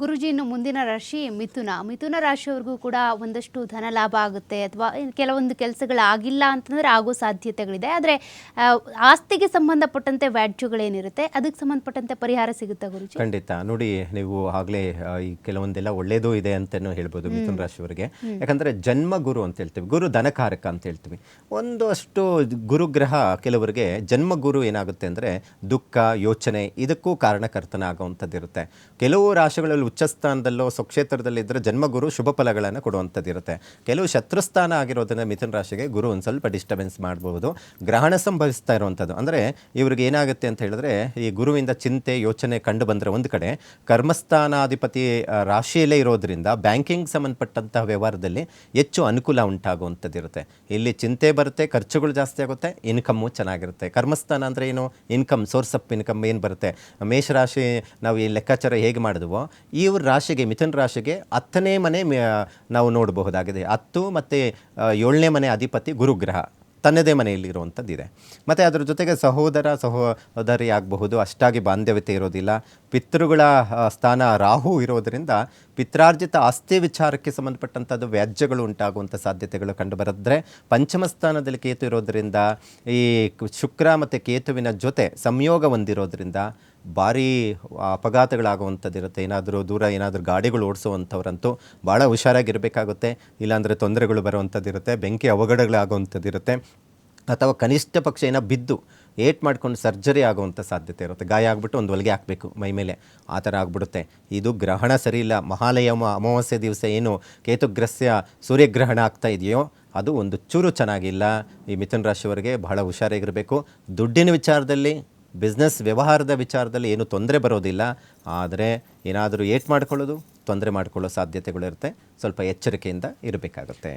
ಗುರುಜಿ ಇನ್ನು ಮುಂದಿನ ರಾಶಿ ಮಿಥುನ. ಮಿಥುನ ರಾಶಿಯವ್ರಿಗೂ ಕೂಡ ಒಂದಷ್ಟು ಧನ ಲಾಭ ಆಗುತ್ತೆ ಅಥವಾ ಕೆಲವೊಂದು ಕೆಲಸಗಳಾಗಿಲ್ಲ ಅಂತಂದ್ರೆ ಆಗೋ ಸಾಧ್ಯತೆಗಳಿದೆ. ಆದರೆ ಆಸ್ತಿಗೆ ಸಂಬಂಧಪಟ್ಟಂತೆ ವ್ಯಾಜ್ಯಗಳೇನಿರುತ್ತೆ? ಅದಕ್ಕೆ ಸಂಬಂಧಪಟ್ಟಂತೆ ಪರಿಹಾರ ಸಿಗುತ್ತೆ ಗುರುಜಿ? ಖಂಡಿತ. ನೋಡಿ ನೀವು ಆಗಲೇ ಈ ಕೆಲವೊಂದೆಲ್ಲ ಒಳ್ಳೇದು ಇದೆ ಅಂತಲೂ ಹೇಳ್ಬೋದು ಮಿಥುನ ರಾಶಿಯವರಿಗೆ. ಯಾಕಂದ್ರೆ ಜನ್ಮ ಗುರು ಅಂತ ಹೇಳ್ತೀವಿ. ಗುರು ಧನಕಾರಕ ಅಂತ ಹೇಳ್ತೀವಿ. ಒಂದಷ್ಟು ಗುರುಗ್ರಹ ಕೆಲವರಿಗೆ ಜನ್ಮ ಗುರು ಏನಾಗುತ್ತೆ ಅಂದರೆ ದುಃಖ ಯೋಚನೆ ಇದಕ್ಕೂ ಕಾರಣಕರ್ತನ ಆಗುವಂಥದ್ದಿರುತ್ತೆ ಕೆಲವು ರಾಶಿಗಳಲ್ಲಿ ಉಚ್ಚ ಸ್ಥಾನದಲ್ಲೋ ಸ್ವಕ್ಷೇತ್ರದಲ್ಲಿ ಇದ್ದರೆ ಜನ್ಮಗುರು ಶುಭ ಫಲಗಳನ್ನು ಕೊಡುವಂಥದ್ದು ಇರುತ್ತೆ. ಕೆಲವು ಶತ್ರುಸ್ಥಾನ ಆಗಿರೋದರಿಂದ ಮಿಥುನ ರಾಶಿಗೆ ಗುರು ಒಂದು ಸ್ವಲ್ಪ ಡಿಸ್ಟರ್ಬೆನ್ಸ್ ಮಾಡಬಹುದು ಗ್ರಹಣ ಸಂಭವಿಸ್ತಾ ಇರುವಂಥದ್ದು. ಅಂದರೆ ಇವ್ರಿಗೆ ಏನಾಗುತ್ತೆ ಅಂತ ಹೇಳಿದ್ರೆ ಈ ಗುರುವಿಂದ ಚಿಂತೆ, ಯೋಚನೆ ಕಂಡು ಬಂದರೆ ಒಂದು ಕಡೆ ಕರ್ಮಸ್ಥಾನಾಧಿಪತಿ ರಾಶಿಯಲ್ಲೇ ಇರೋದ್ರಿಂದ ಬ್ಯಾಂಕಿಂಗ್ ಸಂಬಂಧಪಟ್ಟಂತಹ ವ್ಯವಹಾರದಲ್ಲಿ ಹೆಚ್ಚು ಅನುಕೂಲ ಉಂಟಾಗುವಂಥದ್ದಿರುತ್ತೆ ಇಲ್ಲಿ ಚಿಂತೆ ಬರುತ್ತೆ, ಖರ್ಚುಗಳು ಜಾಸ್ತಿ ಆಗುತ್ತೆ ಇನ್ಕಮ್ಮು ಚೆನ್ನಾಗಿರುತ್ತೆ. ಕರ್ಮಸ್ಥಾನ ಅಂದರೆ ಏನು? ಇನ್ಕಮ್ ಸೋರ್ಸ್ ಆಫ್ ಇನ್ಕಮ್ ಏನು ಬರುತ್ತೆ? ಮೇಷರಾಶಿ ನಾವು ಈ ಲೆಕ್ಕಾಚಾರ ಹೇಗೆ ಮಾಡಿದ್ವೋ ಈ ರಾಶಿಗೆ, ಮಿಥುನ್ ರಾಶಿಗೆ ಹತ್ತನೇ ಮನೆ ನಾವು ನೋಡಬಹುದಾಗಿದೆ. ಹತ್ತು ಮತ್ತು ಏಳನೇ ಮನೆ ಅಧಿಪತಿ ಗುರುಗ್ರಹ ತನ್ನದೇ ಮನೆಯಲ್ಲಿ ಇರುವಂಥದ್ದಿದೆ ಮತ್ತು ಅದರ ಜೊತೆಗೆ ಸಹೋದರ, ಸಹೋದರಿ ಆಗಬಹುದು, ಅಷ್ಟಾಗಿ ಬಾಂಧವ್ಯತೆ ಇರೋದಿಲ್ಲ. ಪಿತೃಗಳ ಸ್ಥಾನ ರಾಹು ಇರೋದರಿಂದ ಪಿತ್ರಾರ್ಜಿತ ಆಸ್ತಿ ವಿಚಾರಕ್ಕೆ ಸಂಬಂಧಪಟ್ಟಂಥದ್ದು ವ್ಯಾಜ್ಯಗಳು ಉಂಟಾಗುವಂಥ ಸಾಧ್ಯತೆಗಳು ಕಂಡುಬರದ್ರೆ ಪಂಚಮ ಸ್ಥಾನದಲ್ಲಿ ಕೇತು ಇರೋದರಿಂದ ಈ ಶುಕ್ರ ಮತ್ತು ಕೇತುವಿನ ಜೊತೆ ಸಂಯೋಗ ಹೊಂದಿರೋದ್ರಿಂದ ಭಾರಿ ಅಪಘಾತಗಳಾಗುವಂಥದ್ದಿರುತ್ತೆ. ಏನಾದರೂ ದೂರ ಏನಾದರೂ ಗಾಡಿಗಳು ಓಡಿಸುವಂಥವ್ರಂತೂ ಭಾಳ ಹುಷಾರಾಗಿರಬೇಕಾಗುತ್ತೆ. ಇಲ್ಲಾಂದರೆ ತೊಂದರೆಗಳು ಬರುವಂಥದ್ದಿರುತ್ತೆ. ಬೆಂಕಿ ಅವಘಡಗಳಾಗುವಂಥದ್ದಿರುತ್ತೆ. ಅಥವಾ ಕನಿಷ್ಠ ಪಕ್ಷ ಏನೋ ಬಿದ್ದು ಏಟ್ ಮಾಡ್ಕೊಂಡು ಸರ್ಜರಿ ಆಗುವಂಥ ಸಾಧ್ಯತೆ ಇರುತ್ತೆ. ಗಾಯ ಆಗಿಬಿಟ್ಟು ಒಂದು ಹೊಲಿಗೆ ಹಾಕಬೇಕು ಮೈ ಮೇಲೆ. ಆ ಥರ ಆಗಿಬಿಡುತ್ತೆ. ಇದು ಗ್ರಹಣ ಸರಿ ಇಲ್ಲ ಮಹಾಲಯ ಅಮಾವಾಸ್ಯ ಅಮಾವಾಸ್ಯೆ ದಿವಸ ಏನು ಕೇತುಗ್ರಸ್ಯ ಸೂರ್ಯಗ್ರಹಣ ಆಗ್ತಾ ಇದೆಯೋ, ಅದು ಒಂದು ಚೂರು ಚೆನ್ನಾಗಿಲ್ಲ. ಈ ಮಿಥುನ್ ರಾಶಿಯವರಿಗೆ ಬಹಳ ಹುಷಾರಾಗಿರಬೇಕು. ದುಡ್ಡಿನ ವಿಚಾರದಲ್ಲಿ ಬಿಸ್ನೆಸ್ ವ್ಯವಹಾರದ ವಿಚಾರದಲ್ಲಿ ಏನು ತೊಂದರೆ ಬರೋದಿಲ್ಲ. ಆದರೆ ಏನಾದರೂ ಏಟ್ ಮಾಡ್ಕೊಳ್ಳೋದು, ತೊಂದರೆ ಮಾಡ್ಕೊಳ್ಳೋ ಸಾಧ್ಯತೆಗಳಿರುತ್ತೆ. ಸ್ವಲ್ಪ ಎಚ್ಚರಿಕೆಯಿಂದ ಇರಬೇಕಾಗುತ್ತೆ.